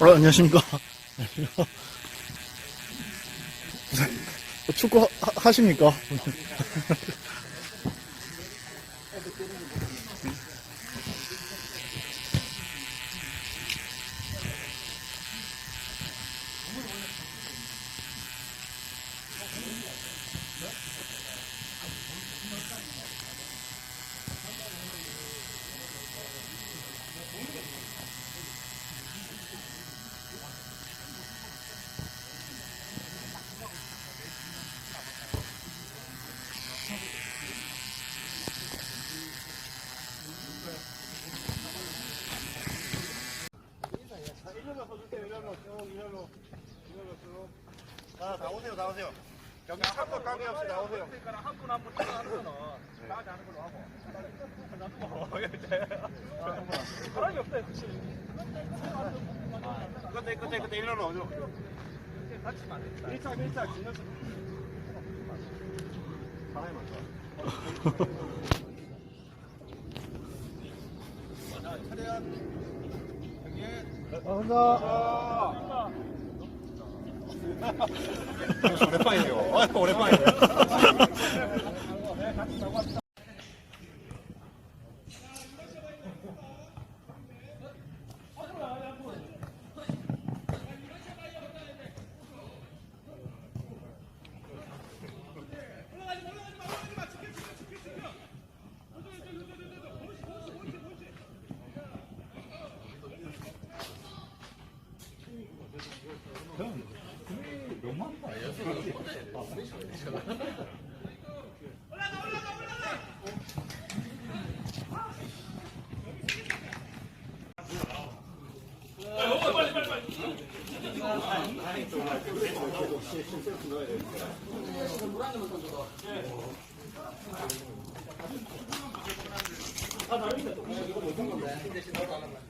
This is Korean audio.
어, 안녕하십니까. 축구 하, 하십니까? 자, 나오세요, 나오세요. 경기 참고 관계 없이 나오세요. 그때 그때 그때 일어나 오죠. 1차 1차 진영수. 사람이 많다. 감사합니다. 俺パイよ。俺パイよ。 만이에요. 아, 오랜만이에요. 후배로 앞에는